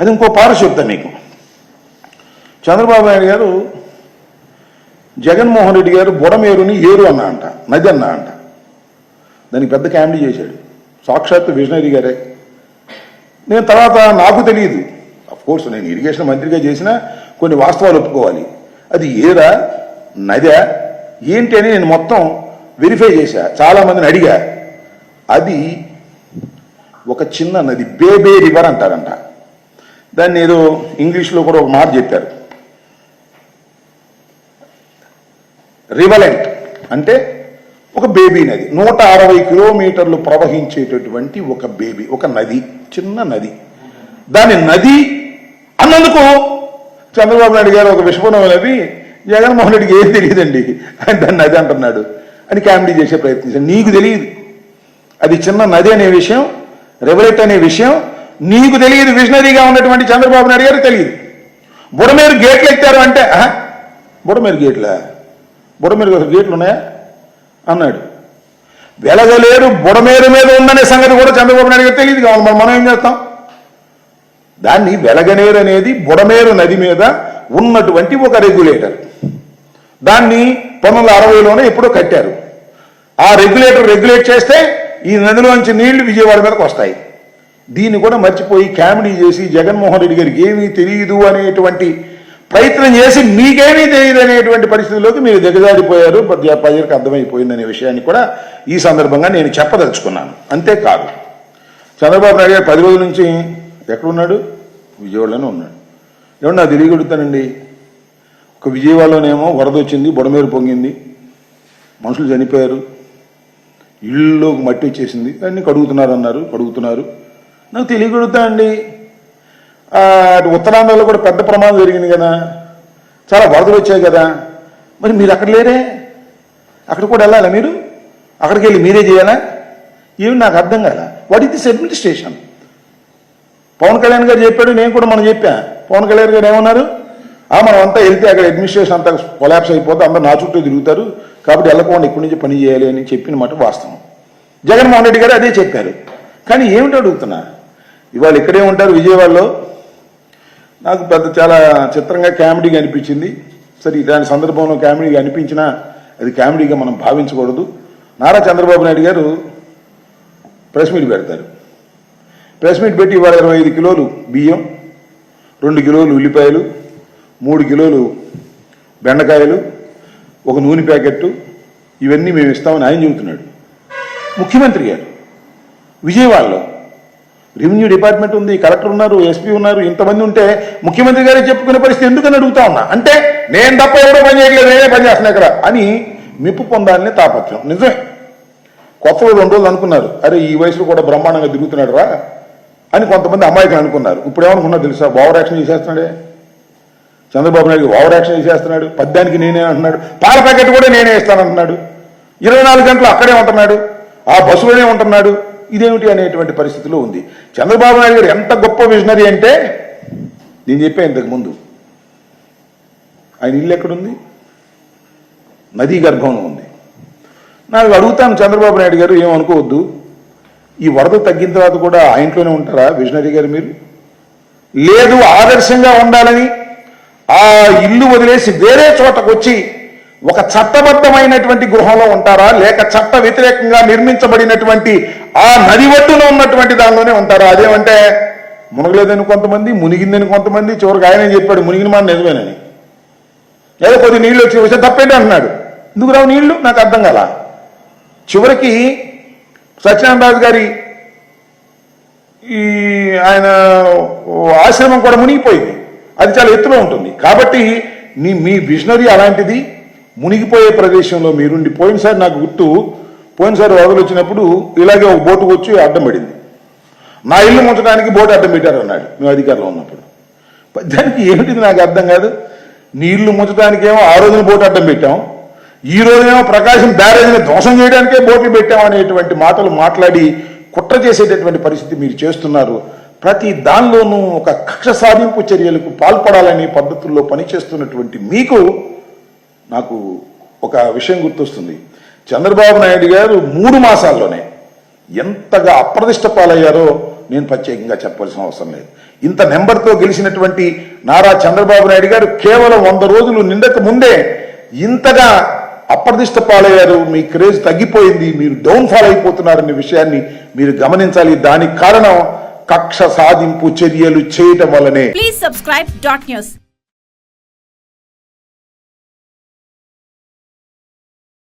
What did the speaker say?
అది ఇంకో పార చెప్తా మీకు. చంద్రబాబు నాయుడు గారు జగన్మోహన్ రెడ్డి గారు బుడమేరుని ఏరు అన్నా అంట నది అన్నా అంట. దానికి పెద్ద కామెడీ చేశాడు. సాక్షాత్ విజనరీ గారే. నేను తర్వాత నాకు తెలియదు. అఫ్ కోర్స్ నేను ఇరిగేషన్ మంత్రిగా చేసిన కొన్ని వాస్తవాలు ఒప్పుకోవాలి. అది ఏరా నదా ఏంటి అని నేను మొత్తం వెరిఫై చేశా. చాలా మందిని అడిగా. అది ఒక చిన్న నది బేబే రివర్ అంటారంట. దాన్ని ఏదో ఇంగ్లీష్లో కూడా ఒక మాట చెప్పారు. రివలెంట్ అంటే ఒక బేబీ నది. నూట అరవై కిలోమీటర్లు ప్రవహించేటటువంటి ఒక బేబీ ఒక నది చిన్న నది. దాని నది అన్నందుకు చంద్రబాబు నాయుడు గారు ఒక విషపనం నది జగన్మోహన్ రెడ్డికి ఏం తెలియదండి. ఆయన దాన్ని నది అంటున్నాడు అని కామెడీ చేసే ప్రయత్నించాడు నీకు తెలియదు. అది చిన్న నది అనే విషయం రెవలెట్ అనే విషయం నీకు తెలియదు విజనరీగా ఉన్నటువంటి చంద్రబాబు నాయుడు గారికి తెలియదు. బుడమేరు గేట్లు ఎక్కారు అంటే బుడమేరు గేట్లా బుడమేరు గేట్లు ఉన్నాయా? అన్నాడు. వెలగలేరు బుడమేరు మీద ఉందనే సంగతి కూడా చంద్రబాబు నాయుడు గారు తెలియదు కావాలి. మనం ఏం చేస్తాం? దాన్ని వెలగనేరు అనేది బుడమేరు నది మీద ఉన్నటువంటి ఒక రెగ్యులేటర్ దాన్ని పంతొమ్మిది అరవైలోనే ఎప్పుడో కట్టారు. ఆ రెగ్యులేటర్ రెగ్యులేట్ చేస్తే ఈ నదిలోంచి నీళ్ళు విజయవాడ మీదకి వస్తాయి. దీన్ని కూడా మర్చిపోయి కామెడీ చేసి జగన్మోహన్ రెడ్డి గారికి ఏమీ తెలియదు అనేటువంటి ప్రయత్నం చేసి మీకేమీ తెలియదు అనేటువంటి పరిస్థితుల్లోకి మీరు దిగజారిపోయారు. ప్రజ- ప్రజలకు అర్థమైపోయిందనే విషయాన్ని కూడా ఈ సందర్భంగా నేను చెప్పదలుచుకున్నాను. అంతేకాదు చంద్రబాబు నాయుడు గారు పది రోజుల నుంచి ఎక్కడున్నాడు? విజయవాడలోనే ఉన్నాడు. ఏమన్నా నాకు తెలియగలుగుతానండి? ఒక విజయవాడలోనేమో వరద వచ్చింది బుడమేరు పొంగింది. మనుషులు చనిపోయారు. ఇళ్ళలోకి మట్టి వచ్చేసింది. అన్ని కడుగుతున్నారు అన్నారు కడుగుతున్నారు. నాకు తెలియగలుగుతానండి అండి? అటు ఉత్తరాంధ్రలో కూడా పెద్ద ప్రమాదం జరిగింది కదా. చాలా వరదలు వచ్చాయి కదా. మరి మీరు అక్కడ లేరే? అక్కడ కూడా వెళ్ళాలా మీరు? అక్కడికి వెళ్ళి మీరే చేయాలా? ఏమి నాకు అర్థం కాల. What is this administration Pawan Kalyan గారు చెప్పాడు నేను కూడా మనం చెప్పా. పవన్ కళ్యాణ్ గారు ఏమన్నారు? ఆ మనం అంతా వెళ్తే అక్కడ అడ్మినిస్ట్రేషన్ అంతా కొలాప్స్ అయిపోతే అందరూ నా చుట్టూ తిరుగుతారు. కాబట్టి వెళ్ళకుండా ఇక్కడి నుంచి పని చేయాలి అని చెప్పిన మాట వాస్తవం. జగన్మోహన్ రెడ్డి గారు అదే చెప్పారు. కానీ ఏమిటి అడుగుతున్నా? ఇవాళ ఇక్కడే ఉంటారు విజయవాడలో. నాకు పెద్ద చాలా చిత్రంగా కామెడీగా అనిపించింది. సరే ఇలాంటి సందర్భంలో కామెడీగా అనిపించినా అది కామెడీగా మనం భావించకూడదు. నారా చంద్రబాబు నాయుడు గారు ప్రెస్ మీట్ పెడతారు. ప్రెస్ మీట్ పెట్టి ఇవాళ ఇరవై ఐదు కిలోలు బియ్యం రెండు కిలోలు ఉల్లిపాయలు మూడు కిలోలు బెండకాయలు ఒక నూనె ప్యాకెట్టు ఇవన్నీ మేము ఇస్తామని ఆయన చెబుతున్నాడు. ముఖ్యమంత్రి గారు విజయవాడలో రెవెన్యూ డిపార్ట్మెంట్ ఉంది కలెక్టర్ ఉన్నారు ఎస్పీ ఉన్నారు ఇంతమంది ఉంటే ముఖ్యమంత్రి గారే చెప్పుకునే పరిస్థితి ఎందుకని అడుగుతా ఉన్నా? అంటే నేను తప్ప ఎవరో పని చేయట్లేదు నేనే పని చేస్తున్నా ఇక్కడ అని మెప్పు పొందాలని తాపత్రం నిజమే. కొత్త రెండు రోజులు అనుకున్నారు. అరే ఈ వయసులో కూడా బ్రహ్మాండంగా తిరుగుతున్నాడు రా అని కొంతమంది అమాయకులు అనుకున్నారు. ఇప్పుడు ఏమనుకున్నా తెలుసా? ఓవర్ యాక్షన్ చేసేస్తున్నాడే. చంద్రబాబు నాయుడు ఓవర్ యాక్షన్ చేసేస్తున్నాడు. పద్యానికి నేనే అంటున్నాడు. పాల ప్యాకెట్ కూడా నేనే ఇస్తానంటున్నాడు. ఇరవై నాలుగు గంటలు అక్కడే ఉంటున్నాడు. ఆ బస్సులోనే ఉంటున్నాడు. ఇదేమిటి అనేటువంటి పరిస్థితిలో ఉంది. చంద్రబాబు నాయుడు గారు ఎంత గొప్ప విజనరీ అంటే నేను చెప్పే ఇంతకు ముందు. ఆయన ఇల్లు ఎక్కడుంది? నదీ గర్భంలో ఉంది. నాకు అడుగుతాను చంద్రబాబు నాయుడు గారు ఏమనుకోవద్దు ఈ వరద తగ్గిన తర్వాత కూడా ఆ ఇంట్లోనే ఉంటారా విజనరీ గారు మీరు? లేదు ఆదర్శంగా ఉండాలని ఆ ఇల్లు వదిలేసి వేరే చోటకు వచ్చి ఒక చట్టబద్ధమైనటువంటి గృహంలో ఉంటారా? లేక చట్ట వ్యతిరేకంగా నిర్మించబడినటువంటి ఆ నది ఒడ్డున ఉన్నటువంటి దానిలోనే ఉంటారు. అదేమంటే మునగలేదని కొంతమంది మునిగిందని కొంతమంది చివరికి ఆయన చెప్పాడు? మునిగిన మాట నిజమేనని. లేదా కొద్ది నీళ్ళు వచ్చి వచ్చే తప్పేంటి అంటున్నాడు. ఎందుకు రావు నీళ్ళు నాకు అర్థం కాల. చివరికి సత్యనారాయణ గారి ఈ ఆయన ఆశ్రమం కూడా మునిగిపోయింది. అది చాలా ఎత్తులో ఉంటుంది. కాబట్టి నీ మీ విజనరీ అలాంటిది మునిగిపోయే ప్రదేశంలో మీరుండి పోయినసారి నాకు గుర్తు. పోయినసారి వరదలు వచ్చినప్పుడు ఇలాగే ఒక బోటు వచ్చి అడ్డం పడింది. నా ఇల్లు ముంచడానికి బోటు అడ్డం పెట్టారు అన్నాడు. మేము అధికారంలో ఉన్నప్పుడు. దానికి ఏమిటిది నాకు అర్థం కాదు. నీ ఇల్లు ముంచడానికేమో ఆ రోజున బోటు అడ్డం పెట్టాం. ఈ రోజునేమో ప్రకాశం బ్యారేజ్ని ధ్వంసం చేయడానికే బోట్లు పెట్టాం అనేటువంటి మాటలు మాట్లాడి కుట్ర చేసేటటువంటి పరిస్థితి మీరు చేస్తున్నారు. ప్రతి దానిలోనూ ఒక కక్ష సాధింపు చర్యలకు పాల్పడాలనే పద్ధతుల్లో పనిచేస్తున్నటువంటి మీకు నాకు ఒక విషయం గుర్తొస్తుంది. చంద్రబాబు నాయుడు గారు మూడు మాసాల్లోనే ఎంతగా అప్రదిష్ట పాలయ్యారో నేను ప్రత్యేకంగా చెప్పాల్సిన అవసరం లేదు. ఇంత నెంబర్తో గెలిచినటువంటి నారా చంద్రబాబు నాయుడు గారు కేవలం వంద రోజులు నిండక ముందే ఇంతగా అప్రదిష్ట పాలయ్యారు మీ క్రేజ్ తగ్గిపోయింది మీరు డౌన్ ఫాల్ అయిపోతున్నారనే విషయాన్ని మీరు గమనించాలి. దానికి కారణం కక్ష సాధింపు చర్యలు చేయటం వల్లనే.